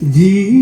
ജീവനിൽ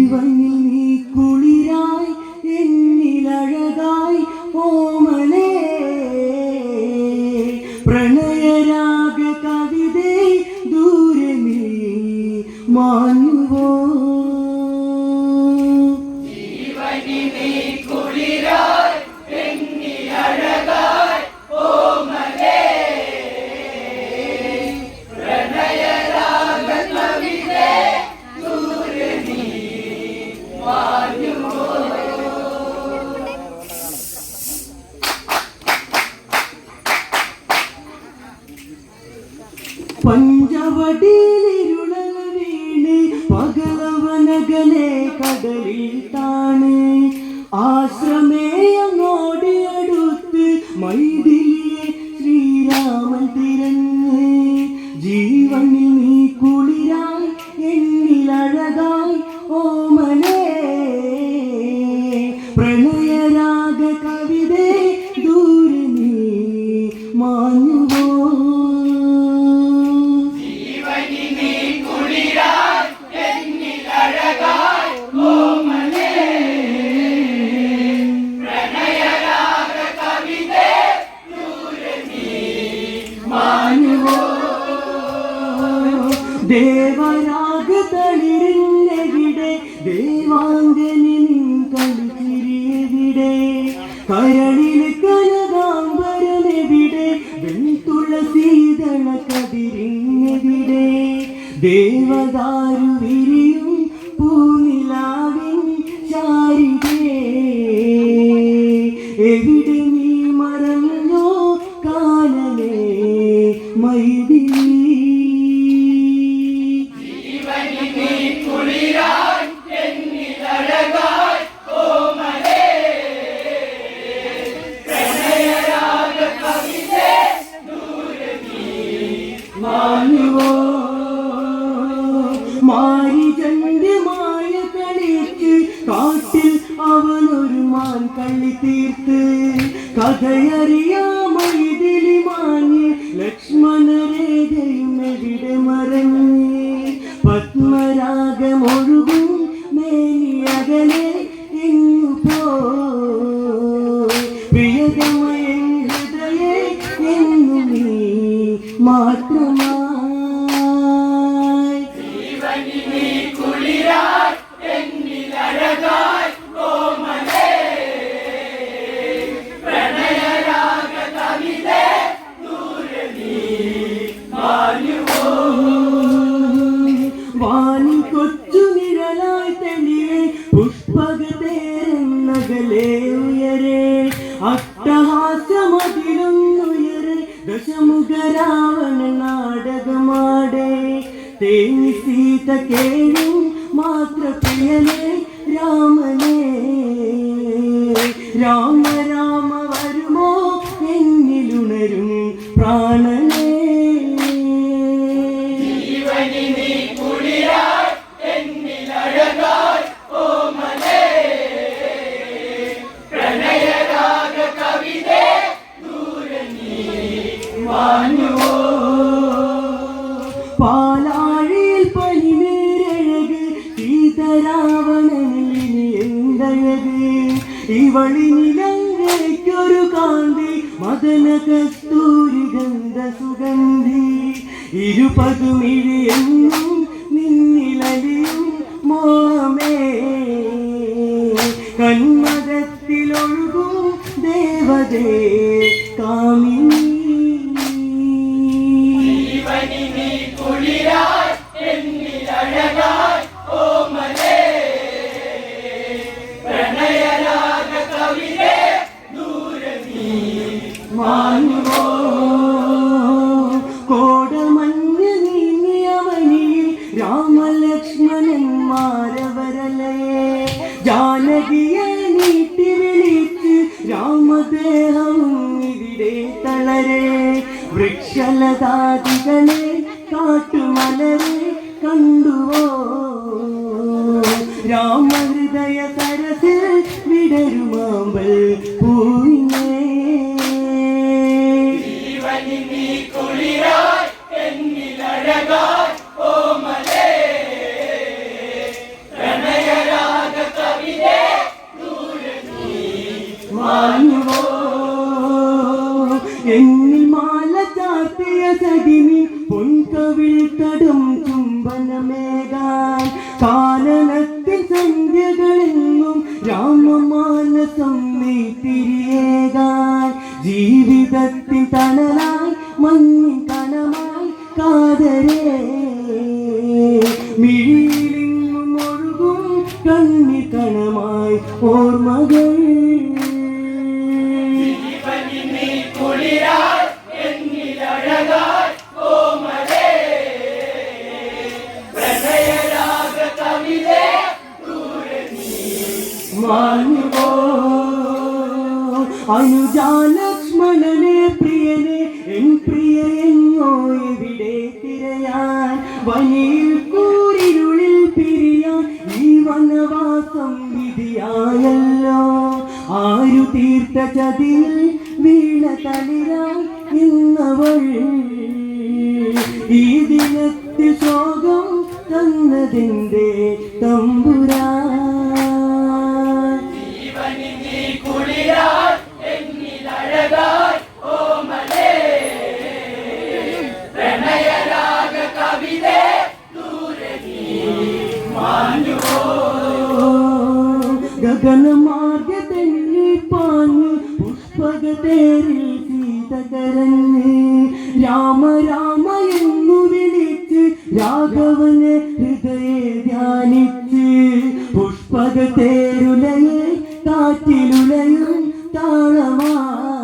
കടലിൽ താണ് ആശ്രമേ അങ്ങോടിയടുത്ത് മൈഥിലിയെ ശ്രീരാമൻ തിരഞ്ഞ് ജീവനിൽ നീ കുളിരായി എന്നിലഴകായി ഓമനേ. പ്രണയരാഗ കവിതേ ദൂരെ നീ മാഞ്ഞുവോ തളിരിന്നെവിടെ ദേവാംഗനിൻ കളിച്ചിരിയെവിടെ കരളിൽ കനകാംബരമെവിടെ? വെൺതുളസീതള കതിരിഞ്ഞെവിടെ ദേവദാരു വിരിയും പൂനിലാവിൻ ചാരിതേ എവിടെ നീ മറഞ്ഞോ കാനലേ മൈതിലി കള്ളി തീർത്ത് കഥയറിയാമിതിലി മാഞ്ഞ്? ലക്ഷ്മണരേഖയും എവിടെ മറഞ്ഞ്? പത്മരാഗമൊഴുകും മേനിയകലെ എങ്ങു പോ. പ്രിയതമയൻ ഹൃദയെ എന്നു നീ മാത്രമായി പ്രാണനേ. പാലാഴിയിൽ പനിനീരഴക് സീതരാവണനിൽ ഇനി എന്തഴക്? ഇവളിനിലങ്ങയ്ക്കൊരു കാന്തി മദന കസ്തൂരി ഗന്ധ സുഗന്ധി നിന്നിലലിയും ജാനകിയെ നീട്ടി വിളിച്ച് രാമദേഹം ഇവിടെ തളരെ. വൃക്ഷലതാദികളെ കാട്ടുമലരെ കണ്ടുവോ? രാമഹൃദയ തരസിൽ വിടരുമാമ്പൽ പൂവിനേ. കുളിരാ എന്നിലഴകായി രാമമാനസം നീ തിരിയേകാൻ ജീവിതത്തിൻ തണലായി അനുജാലക്ഷ്മണനെ പ്രിയനെ എൻ പ്രിയ എങ്ങോ ഇവിടെ തിരയാൻ. വനിയിൽ കൂരിരുളിൽ പിരിയാൻ ഈ വനവാസം വിധിയായല്ലോ. ആരു തീർത്ത ചതിയിൽ വീണ തളിരാൻ ഇന്നവൾ. ഈ ദിനത്തിൽ ശോകം തന്നതിന്റെ തമ്പുരാൻ. ഗഗനമാർഗത്തിൽ പാഞ്ഞ് പുഷ്പകതേരിൽ സീത കരഞ്ഞ് രാമ രാമ എന്നു വിളിച്ച് രാഘവനെ ഹൃദയെ ധ്യാനിച്ച്. പുഷ്പകതേരുലയെ കാറ്റിലുലയും താളമായി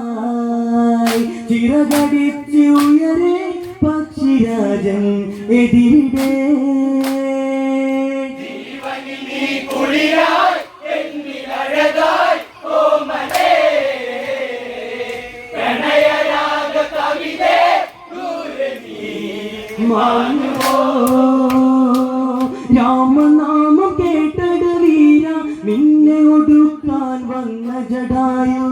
ചിറകടിച്ച് ഉയരെ പക്ഷിരാജൻ എതിരിടേ. രാമനാമം കേട്ടത് വീര നിന്നെ ഒടുക്കാൻ വന്ന ജടായു.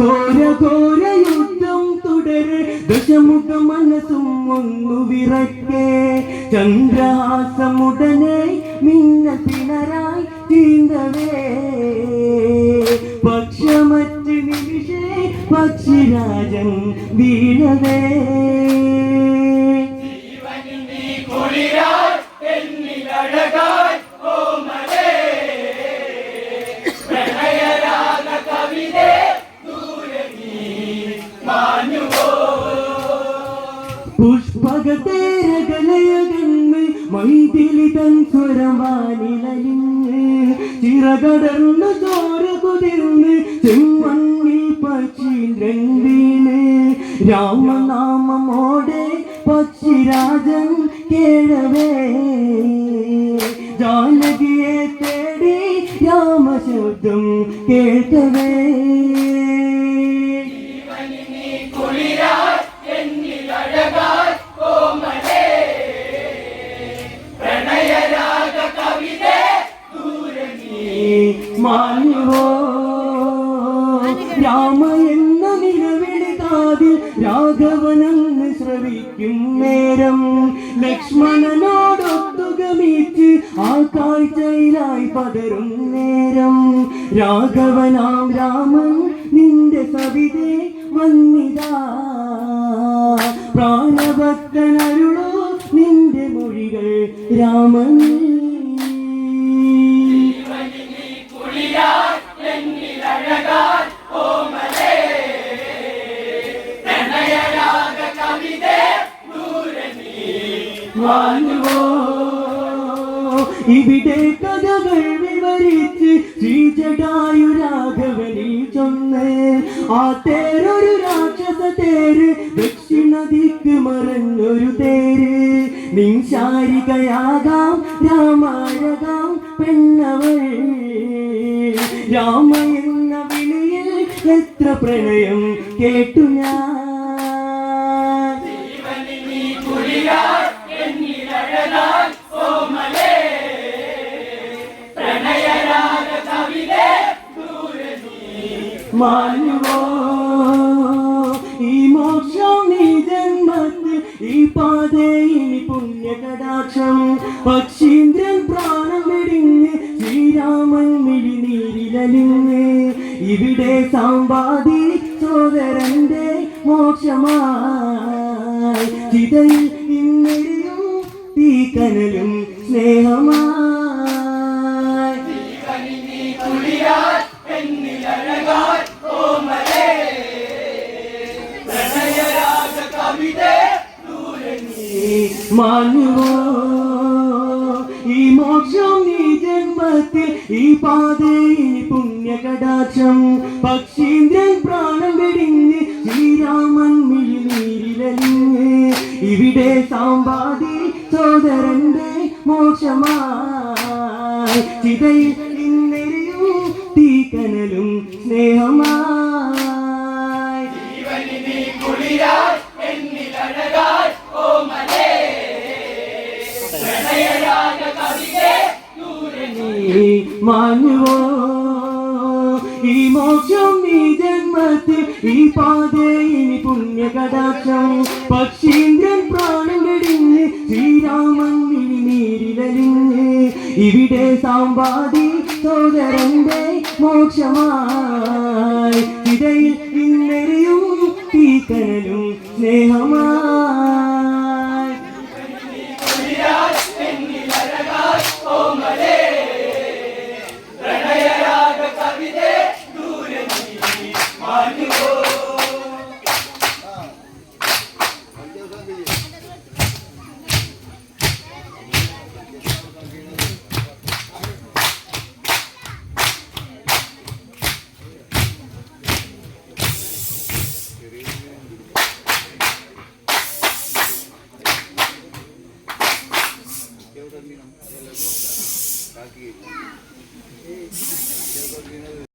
ഘോര ഘോര യുദ്ധം തുടരെ. ദശമുഖ മനസ്സും ഒന്നു വിറക്കെ. ചന്ദ്രഹാസമുടനെ മിന്ന പിണറായി തീന്തവേ പക്ഷമറ്റ് നിമിഷേ പക്ഷിരാജൻ വീഴവേ പുഷ്പകത്തേരകലയകന്ന് മൈതിലി തൻ സ്വരവാനിലലിഞ്ഞ് ചിറകടർന്ന് ചോര കുതിർന്ന് ചെമ്മണ്ണിൽ പക്ഷീന്ദ്രൻ വീണ് രാമനാമമോടെ പക്ഷിരാജൻ കേഴവേ. ജാനകിയെ തേടി രാമശബ്ദം കേൾക്കവേ. മാഞ്ഞുവോ? രാമ എന്ന നിലവിളിതാതിൽ രാഘവനെന്ന് ശ്രവിക്കും നേരം. ലക്ഷ്മണനോടൊത്തുകമീറ്റ് ആ കാഴ്ചയിലായി പതരും നേരം. രാഘവനാം രാമൻ നിന്റെ സവിതേ വന്നിതാ. പ്രാണഭക്തനരുളോ നിന്റെ മൊഴികൾ രാമൻ. ഇവിടെ കഥകൾ വിവരിച്ച് ശ്രീജടായു രാഘവനിൽ ചൊന്ന് ആ തേരൊരു രാക്ഷസ തേര് ദക്ഷിണ മറഞ്ഞൊരു തേര്. നിൻശാരികയാകാം രാമായകാം പെണ്ണവൾ. രാമ എന്ന വിളിയിൽ എത്ര പ്രണയം കേട്ടു ഞാൻ. പുണ്യകടാക്ഷം. പക്ഷീന്ദ്രൻ പ്രാണം വെടിഞ്ഞ് ശ്രീരാമൻ മിഴിനീരിലലിഞ്ഞ് ഇവിടെ സമ്പാദി സോദരന്റെ മോക്ഷമായി. ചിതയിൽ തീക്കനലും സ്നേഹമായി. ഈ മോക്ഷം നീ ജന്മത്തിൽ ഈ പാതയിൽ പുണ്യകടാക്ഷം പക്ഷീന്ദ്രൻ പ്രാണം വെടിഞ്ഞ് ശ്രീരാമൻ മിഴിനീരിലലിഞ്ഞ്. ഇവിടെ സാമ്പാതി സോദരന്റെ മോക്ഷമായി. ചിതയിൽ ഇന്നെരിയും തീക്കനലും സ്നേഹമായി. മാനുവോ ഈ മോക്ഷം ഈ ജന്മത്തിൽ ഈ പാതയിൽ പുണ്യകടാക്ഷം. പക്ഷീന്ദ്രൻ പ്രാണം വെടിഞ്ഞ് ശ്രീരാമൻ മിഴിനീരിലലിഞ്ഞ് ഇവിടെ സാമ്പാദി സോദരന്റെ മോക്ഷമായി. ഇതയിൽ ഇന്നെറിയും തീക്കനലും സ്നേഹമായി.